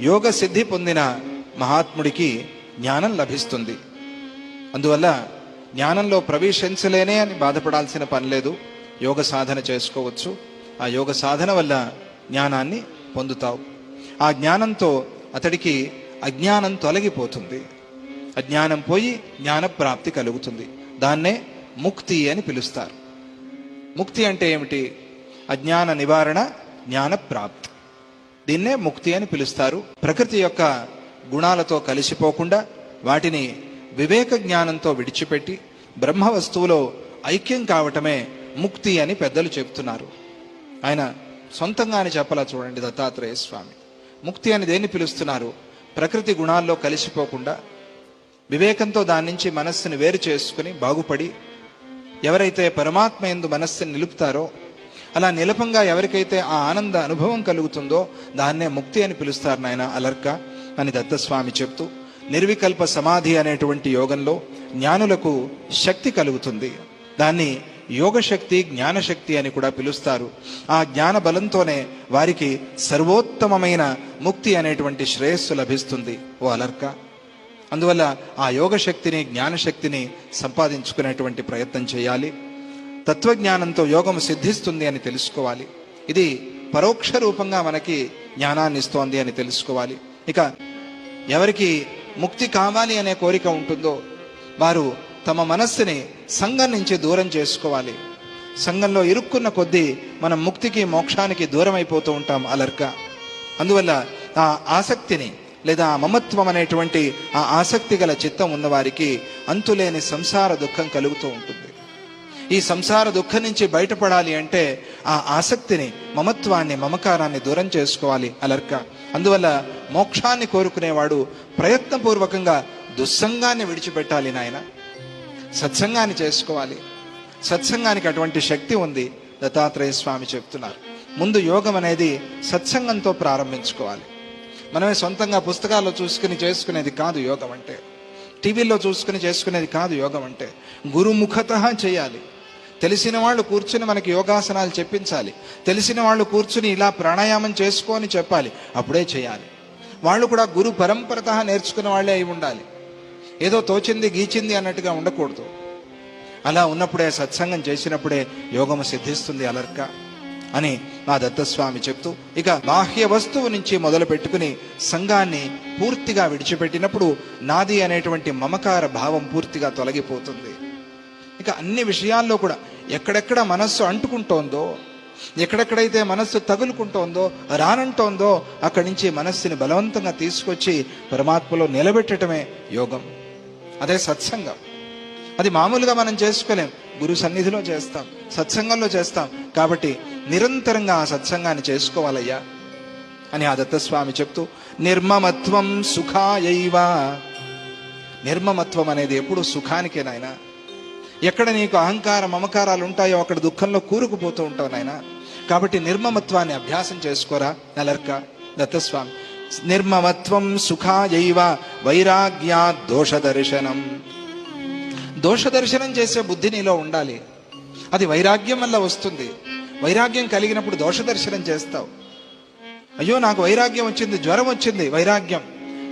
యోగ సిద్ధి పొందిన మహాత్ముడికి జ్ఞానం లభిస్తుంది. అందువల్ల జ్ఞానంలో ప్రవేశించలేనే అని బాధపడాల్సిన పని లేదు. యోగ సాధన చేసుకోవచ్చు. ఆ యోగ సాధన వల్ల జ్ఞానాన్ని పొందుతావు. ఆ జ్ఞానంతో అతడికి అజ్ఞానం తొలగిపోతుంది. అజ్ఞానం పోయి జ్ఞాన ప్రాప్తి కలుగుతుంది. దాన్నే ముక్తి అని పిలుస్తారు. ముక్తి అంటే ఏమిటి? అజ్ఞాన నివారణ జ్ఞాన ప్రాప్తి దీన్నే ముక్తి అని పిలుస్తారు. ప్రకృతి యొక్క గుణాలతో కలిసిపోకుండా వాటిని వివేక జ్ఞానంతో విడిచిపెట్టి బ్రహ్మ వస్తువులో ఐక్యం కావటమే ముక్తి అని పెద్దలు చెప్తున్నారు ఆయన సొంతంగానే చెప్పలా చూడండి దత్తాత్రేయ స్వామి. ముక్తి అని దేన్ని పిలుస్తున్నారు? ప్రకృతి గుణాల్లో కలిసిపోకుండా వివేకంతో దాని నుంచి మనస్సుని వేరు చేసుకుని బాగుపడి ఎవరైతే పరమాత్మ ఎందు మనస్సుని నిలుపుతారో అలా నిలపంగా ఎవరికైతే ఆ ఆనంద అనుభవం కలుగుతుందో దాన్నే ముక్తి అని పిలుస్తారు నాయన అలర్క అని దత్తస్వామి చెప్తూ నిర్వికల్ప సమాధి అనేటువంటి యోగంలో జ్ఞానులకు శక్తి కలుగుతుంది. దాన్ని యోగశక్తి జ్ఞానశక్తి అని కూడా పిలుస్తారు. ఆ జ్ఞాన బలంతోనే వారికి సర్వోత్తమమైన ముక్తి అనేటువంటి శ్రేయస్సు లభిస్తుంది. ఓ అలర్క! అందువల్ల ఆ యోగశక్తిని జ్ఞానశక్తిని సంపాదించుకునేటువంటి ప్రయత్నం చేయాలి. తత్వజ్ఞానంతో యోగం సిద్ధిస్తుంది అని తెలుసుకోవాలి. ఇది పరోక్ష రూపంగా మనకి జ్ఞానాన్ని ఇస్తోంది అని తెలుసుకోవాలి. ఇక ఎవరికి ముక్తి కావాలి అనే కోరిక ఉంటుందో వారు తమ మనస్సుని సంఘం నుంచి దూరం చేసుకోవాలి. సంఘంలో ఇరుక్కున్న కొద్దీ మనం ముక్తికి మోక్షానికి దూరం అయిపోతూ ఉంటాం అలర్క అందువల్ల ఆ ఆసక్తిని లేదా మమత్వం అనేటువంటి ఆ ఆసక్తి గల చిత్తం ఉన్నవారికి అంతులేని సంసార దుఃఖం కలుగుతూ ఉంటుంది. ఈ సంసార దుఃఖం నుంచి బయటపడాలి అంటే ఆ ఆసక్తిని మమత్వాన్ని మమకారాన్ని దూరం చేసుకోవాలి అలర్క. అందువల్ల మోక్షాన్ని కోరుకునేవాడు ప్రయత్నపూర్వకంగా దుస్సంగాన్ని విడిచిపెట్టాలి నాయన. సత్సంగాన్ని చేసుకోవాలి. సత్సంగానికి అటువంటి శక్తి ఉంది దత్తాత్రేయ స్వామి చెప్తున్నారు. ముందు యోగం అనేది సత్సంగంతో ప్రారంభించుకోవాలి. మనమే సొంతంగా పుస్తకాల్లో చూసుకుని చేసుకునేది కాదు యోగం అంటే. టీవీలో చూసుకుని చేసుకునేది కాదు యోగం అంటే. గురుముఖత చేయాలి. తెలిసిన వాళ్ళు కూర్చుని మనకి యోగాసనాలు చెప్పించాలి. తెలిసిన వాళ్ళు కూర్చుని ఇలా ప్రాణాయామం చేసుకోని చెప్పాలి. అప్పుడే చేయాలి. వాళ్ళు కూడా గురు పరంపరత నేర్చుకున్న వాళ్ళే అయి ఉండాలి. ఏదో తోచింది గీచింది అన్నట్టుగా ఉండకూడదు. అలా ఉన్నప్పుడే సత్సంగం చేసినప్పుడే యోగము సిద్ధిస్తుంది అలర్క అని మా దత్తస్వామి చెప్తూ ఇక బాహ్య వస్తువు నుంచి మొదలు పెట్టుకుని సంఘాన్ని పూర్తిగా విడిచిపెట్టినప్పుడు నాది అనేటువంటి మమకార భావం పూర్తిగా తొలగిపోతుంది. ఇక అన్ని విషయాల్లో కూడా ఎక్కడెక్కడ మనస్సు అంటుకుంటోందో ఎక్కడెక్కడైతే మనస్సు తగులుకుంటోందో రానంటోందో అక్కడి నుంచి మనస్సుని బలవంతంగా తీసుకొచ్చి పరమాత్మలో నిలబెట్టడమే యోగం. అదే సత్సంగం. అది మామూలుగా మనం చేసుకోలేం. గురు సన్నిధిలో చేస్తాం సత్సంగంలో చేస్తాం. కాబట్టి నిరంతరంగా ఆ సత్సంగాన్ని చేసుకోవాలయ్యా అని ఆ దత్తస్వామి చెప్తూ నిర్మమత్వం సుఖాయైవ. నిర్మమత్వం అనేది ఎప్పుడు సుఖానికే నాయన ఎక్కడ నీకు అహంకార మమకారాలు ఉంటాయో అక్కడ దుఃఖంలో కూరుకుపోతూ ఉంటావు నాయన. కాబట్టి నిర్మమత్వాన్ని అభ్యాసం చేసుకోరా నలర్క దత్తస్వామి. నిర్మమత్వం సుఖాయైవ వైరాగ్యా దోష దర్శనం దోష దర్శనం చేసే బుద్ధి నీలో ఉండాలి. అది వైరాగ్యం వల్ల వస్తుంది. వైరాగ్యం కలిగినప్పుడు దోష దర్శనం చేస్తావు. అయ్యో నాకు వైరాగ్యం వచ్చింది జ్వరం వచ్చింది వైరాగ్యం.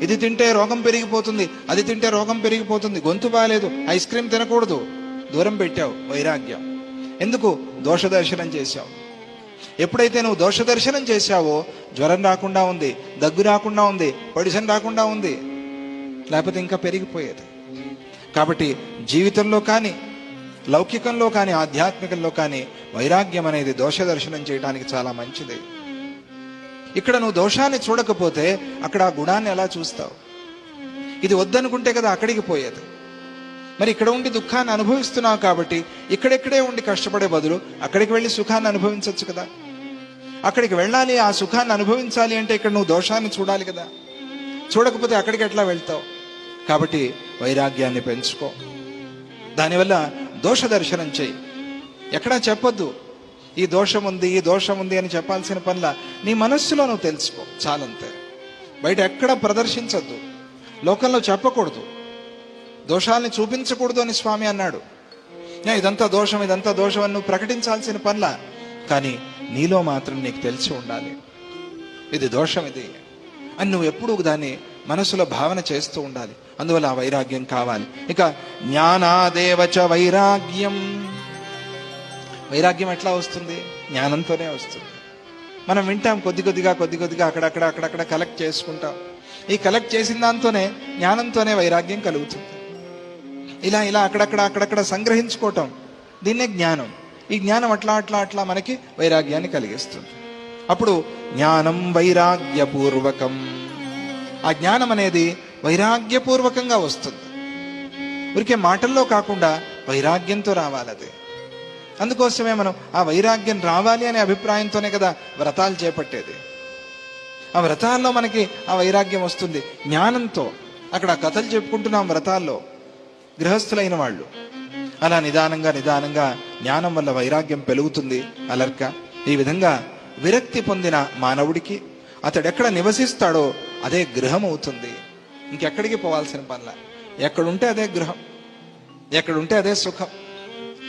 ఇది తింటే రోగం పెరిగిపోతుంది అది తింటే రోగం పెరిగిపోతుంది గొంతు బాగాలేదు ఐస్ క్రీమ్ తినకూడదు. దూరం పెట్టావు వైరాగ్యం. ఎందుకు? దోష దర్శనం చేశావు. ఎప్పుడైతే నువ్వు దోష దర్శనం చేశావో జ్వరం రాకుండా ఉంది దగ్గు రాకుండా ఉంది పొడిషన్ రాకుండా ఉంది లేకపోతే ఇంకా పెరిగిపోయేది. కాబట్టి జీవితంలో కానీ లౌకికంలో కానీ ఆధ్యాత్మికంలో కానీ వైరాగ్యం అనేది దోష దర్శనం చేయడానికి చాలా మంచిది. ఇక్కడ నువ్వు దోషాన్ని చూడకపోతే అక్కడ ఆ గుణాన్ని ఎలా చూస్తావు? ఇది వద్దనుకుంటే కదా అక్కడికి పోయేది. మరి ఇక్కడ ఉండి దుఃఖాన్ని అనుభవిస్తున్నావు కాబట్టి ఇక్కడెక్కడే ఉండి కష్టపడే బదులు అక్కడికి వెళ్ళి సుఖాన్ని అనుభవించవచ్చు కదా. అక్కడికి వెళ్ళాలి ఆ సుఖాన్ని అనుభవించాలి అంటే ఇక్కడ నువ్వు దోషాన్ని చూడాలి కదా. చూడకపోతే అక్కడికి ఎట్లా వెళ్తావు? కాబట్టి వైరాగ్యాన్ని పెంచుకో. దానివల్ల దోష దర్శనం చేయి. ఎక్కడా చెప్పొద్దు. ఈ దోషం ఉంది ఈ దోషం ఉంది అని చెప్పాల్సిన పనిలా నీ మనస్సులో నువ్వు తెలుసుకో. చాలంతే. బయట ఎక్కడ ప్రదర్శించద్దు. లోకంలో చెప్పకూడదు. దోషాల్ని చూపించకూడదు అని స్వామి అన్నాడు. ఇదంతా దోషం ఇదంతా దోషం అని నువ్వు ప్రకటించాల్సిన పనిలా. కానీ నీలో మాత్రం నీకు తెలిసి ఉండాలి. ఇది దోషం ఇది. అని నువ్వు ఎప్పుడూ దాన్ని మనసులో భావన చేస్తూ ఉండాలి. అందువల్ల ఆ వైరాగ్యం కావాలి. ఇక జ్ఞానాదేవచ వైరాగ్యం. వైరాగ్యం ఎట్లా వస్తుంది? జ్ఞానంతోనే వస్తుంది. మనం వింటాం కొద్ది కొద్దిగా కొద్ది కొద్దిగా అక్కడక్కడ అక్కడక్కడ కలెక్ట్ చేసుకుంటాం. ఈ కలెక్ట్ చేసిన దాంతోనే జ్ఞానంతోనే వైరాగ్యం కలుగుతుంది. ఇలా ఇలా అక్కడక్కడ అక్కడక్కడ సంగ్రహించుకోవటం. దీన్నే జ్ఞానం. ఈ జ్ఞానం అట్లా అట్లా అట్లా మనకి వైరాగ్యాన్ని కలిగిస్తుంది. అప్పుడు జ్ఞానం వైరాగ్యపూర్వకం. ఆ జ్ఞానం అనేది వైరాగ్యపూర్వకంగా వస్తుంది. ఊరికే మాటల్లో కాకుండా వైరాగ్యంతో రావాలి అది. అందుకోసమే మనం ఆ వైరాగ్యం రావాలి అనే అభిప్రాయంతోనే కదా వ్రతాలు చేపట్టేది. ఆ వ్రతాల్లో మనకి ఆ వైరాగ్యం వస్తుంది. జ్ఞానంతో. అక్కడ కథలు చెప్పుకుంటున్నాం వ్రతాల్లో. గృహస్థులైన వాళ్ళు. అలా నిదానంగా నిదానంగా జ్ఞానం వల్ల వైరాగ్యం పెరుగుతుంది అలర్క. ఈ విధంగా విరక్తి పొందిన మానవుడికి అతడెక్కడ నివసిస్తాడో అదే గృహం అవుతుంది. ఇంకెక్కడికి పోవాల్సిన పనుల? ఎక్కడుంటే అదే గృహం. ఎక్కడుంటే అదే సుఖం.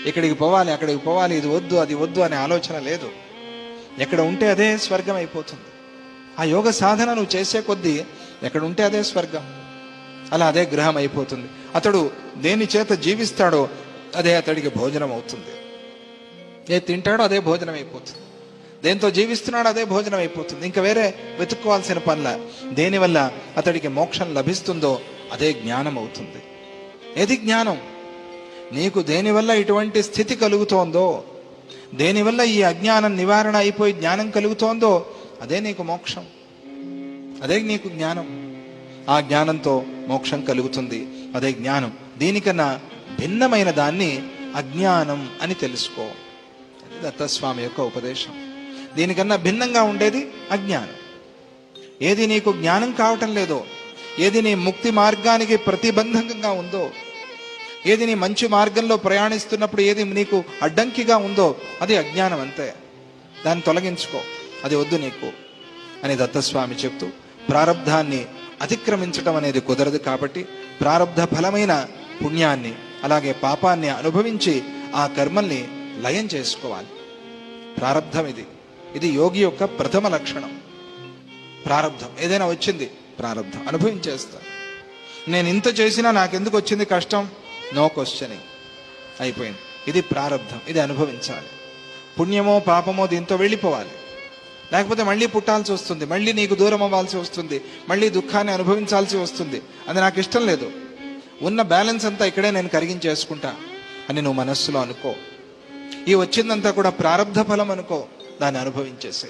ఇక్కడికి పోవాలి అక్కడికి పోవాలి ఇది వద్దు అది వద్దు అనే ఆలోచన లేదు. ఎక్కడ ఉంటే అదే స్వర్గం అయిపోతుంది. ఆ యోగ సాధన నువ్వు చేసే కొద్దీ ఎక్కడ ఉంటే అదే స్వర్గం. అలా అదే గృహం అయిపోతుంది. అతడు దేని చేత జీవిస్తాడో అదే అతడికి భోజనం అవుతుంది. ఏ తింటాడో అదే భోజనం అయిపోతుంది. దేంతో జీవిస్తున్నాడో అదే భోజనం అయిపోతుంది. ఇంకా వేరే వెతుక్కోవాల్సిన పనుల దేనివల్ల అతడికి మోక్షం లభిస్తుందో అదే జ్ఞానం అవుతుంది. ఏది జ్ఞానం? నీకు దేనివల్ల ఇటువంటి స్థితి కలుగుతోందో దేనివల్ల ఈ అజ్ఞానం నివారణ అయిపోయి జ్ఞానం కలుగుతోందో అదే నీకు మోక్షం. అదే నీకు జ్ఞానం. ఆ జ్ఞానంతో మోక్షం కలుగుతుంది. అదే జ్ఞానం. దీనికన్నా భిన్నమైన దాన్ని అజ్ఞానం అని తెలుసుకో. అది దత్తస్వామి యొక్క ఉపదేశం. దీనికన్నా భిన్నంగా ఉండేది అజ్ఞానం. ఏది నీకు జ్ఞానం కావటం లేదో ఏది నీ ముక్తి మార్గానికి ప్రతిబంధకంగా ఉందో ఏది నీ మంచి మార్గంలో ప్రయాణిస్తున్నప్పుడు ఏది నీకు అడ్డంకిగా ఉందో అది అజ్ఞానం అంతే. దాన్ని తొలగించుకో. అది వద్దు నీకు అని దత్తస్వామి చెప్తూ ప్రారంధాన్ని అతిక్రమించటం అనేది కుదరదు కాబట్టి ప్రారంధ ఫలమైన పుణ్యాన్ని అలాగే పాపాన్ని అనుభవించి ఆ కర్మల్ని లయం చేసుకోవాలి. ప్రారంధం ఇది. ఇది యోగి యొక్క ప్రథమ లక్షణం. ప్రారంధం ఏదైనా వచ్చింది ప్రారంధం అనుభవించేస్తా. నేను ఇంత చేసినా నాకెందుకు వచ్చింది కష్టం? No questioning. అయిపోయింది. ఇది ప్రారంధం ఇది అనుభవించాలి. పుణ్యమో పాపమో దీంతో వెళ్ళిపోవాలి. లేకపోతే మళ్ళీ పుట్టాల్సి వస్తుంది మళ్ళీ నీకు దూరం అవ్వాల్సి వస్తుంది మళ్ళీ దుఃఖాన్ని అనుభవించాల్సి వస్తుంది. అది నాకు ఇష్టం లేదు. ఉన్న బ్యాలెన్స్ అంతా ఇక్కడే నేను కరిగించేసుకుంటా అని నువ్వు మనస్సులో అనుకో. ఈ వచ్చిందంతా కూడా ప్రారంధ ఫలం అనుకో దాన్ని అనుభవించేసే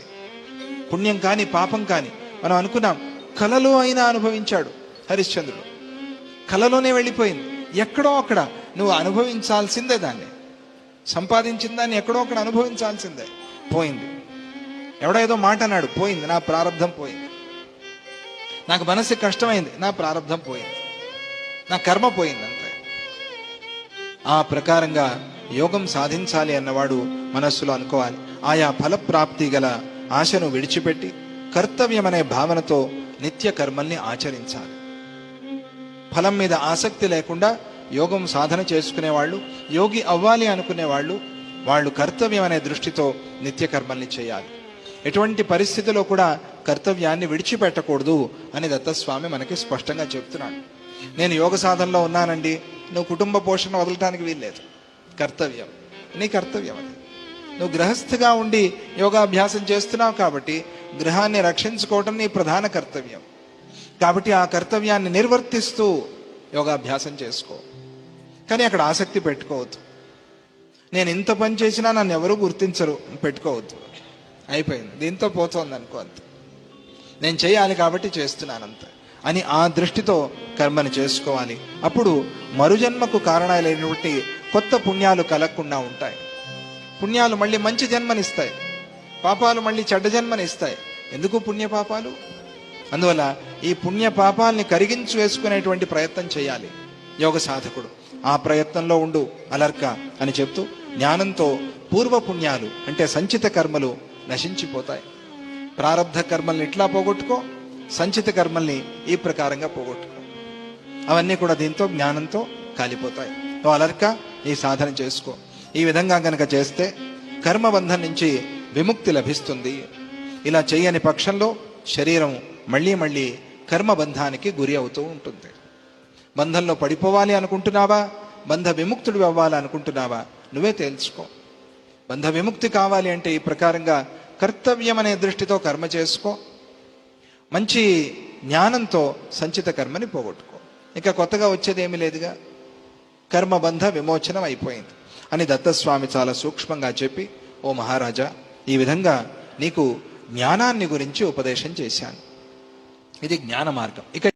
పుణ్యం కానీ పాపం కానీ. మనం అనుకున్నాం కలలో అయినా అనుభవించాడు హరిశ్చంద్రుడు. కలలోనే వెళ్ళిపోయింది. ఎక్కడో అక్కడ నువ్వు అనుభవించాల్సిందే దాన్ని. సంపాదించిన దాన్ని ఎక్కడో అక్కడ అనుభవించాల్సిందే. పోయింది. ఎవడో ఏదో మాట అన్నాడు పోయింది నా ప్రారంధం పోయింది. నాకు మనసు కష్టమైంది నా ప్రారంధం పోయింది. నా కర్మ పోయింది అంతే. ఆ ప్రకారంగా యోగం సాధించాలి అన్నవాడు మనస్సులో అనుకోవాలి. ఆయా ఫలప్రాప్తి గల ఆశను విడిచిపెట్టి కర్తవ్యం అనే భావనతో నిత్య కర్మల్ని ఆచరించాలి. ఫలం మీద ఆసక్తి లేకుండా యోగం సాధన చేసుకునేవాళ్ళు యోగి అవ్వాలి అనుకునేవాళ్ళు వాళ్ళు కర్తవ్యం అనే దృష్టితో నిత్యకర్మల్ని చేయాలి. ఎటువంటి పరిస్థితిలో కూడా కర్తవ్యాన్ని విడిచిపెట్టకూడదు అని దత్తస్వామి మనకి స్పష్టంగా చెప్తున్నాడు. నేను యోగ సాధనలో ఉన్నానండి. నువ్వు కుటుంబ పోషణ వదలటానికి వీల్లేదు. కర్తవ్యం. నీ కర్తవ్యం అది. నువ్వు గృహస్థిగా ఉండి యోగాభ్యాసం చేస్తున్నావు కాబట్టి గృహాన్ని రక్షించుకోవటం నీ ప్రధాన కర్తవ్యం. కాబట్టి ఆ కర్తవ్యాన్ని నిర్వర్తిస్తూ యోగాభ్యాసం చేసుకో. కానీ అక్కడ ఆసక్తి పెట్టుకోవద్దు. నేను ఇంత పని చేసినా నన్ను ఎవరు గుర్తించరు. పెట్టుకోవద్దు. అయిపోయింది. దీంతో పోతోంది అనుకో అంతే. నేను చేయాలి కాబట్టి చేస్తున్నాను అంతే అని ఆ దృష్టితో కర్మను చేసుకోవాలి. అప్పుడు మరుజన్మకు కారణాలైనటువంటి కొత్త పుణ్యాలు కలగకుండా ఉంటాయి. పుణ్యాలు మళ్ళీ మంచి జన్మనిస్తాయి. పాపాలు మళ్ళీ చెడ్డ జన్మనిస్తాయి. ఎందుకు పుణ్య పాపాలు? అందువల్ల ఈ పుణ్య పాపాలని కరిగించి వేసుకునేటువంటి ప్రయత్నం చేయాలి. యోగ సాధకుడు ఆ ప్రయత్నంలో ఉండు అలర్క అని చెప్తూ జ్ఞానంతో పూర్వ పుణ్యాలు అంటే సంచిత కర్మలు నశించిపోతాయి. ప్రారంధ కర్మల్ని ఇట్లా పోగొట్టుకో సంచిత కర్మల్ని ఈ ప్రకారంగా పోగొట్టుకో. అవన్నీ కూడా దీంతో జ్ఞానంతో కాలిపోతాయి. నువ్వు అలర్క ఈ సాధన చేసుకో. ఈ విధంగా కనుక చేస్తే కర్మబంధం నుంచి విముక్తి లభిస్తుంది. ఇలా చేయని పక్షంలో శరీరం మళ్ళీ మళ్ళీ కర్మబంధానికి గురి అవుతూ ఉంటుంది. బంధంలో పడిపోవాలి అనుకుంటున్నావా? బంధ విముక్తుడు అవ్వాలి అనుకుంటున్నావా? నువ్వే తేల్చుకో. బంధ విముక్తి కావాలి అంటే ఈ ప్రకారంగా కర్తవ్యం అనే దృష్టితో కర్మ చేసుకో. మంచి జ్ఞానంతో సంచిత కర్మని పోగొట్టుకో. ఇంకా కొత్తగా వచ్చేది ఏమీ లేదుగా కర్మబంధ విమోచనం అయిపోయింది. అని దత్తస్వామి చాలా సూక్ష్మంగా చెప్పి ఓ మహారాజా ఈ విధంగా నీకు జ్ఞానాన్ని గురించి ఉపదేశం చేశాను. ఇది జ్ఞాన మార్గం. ఇక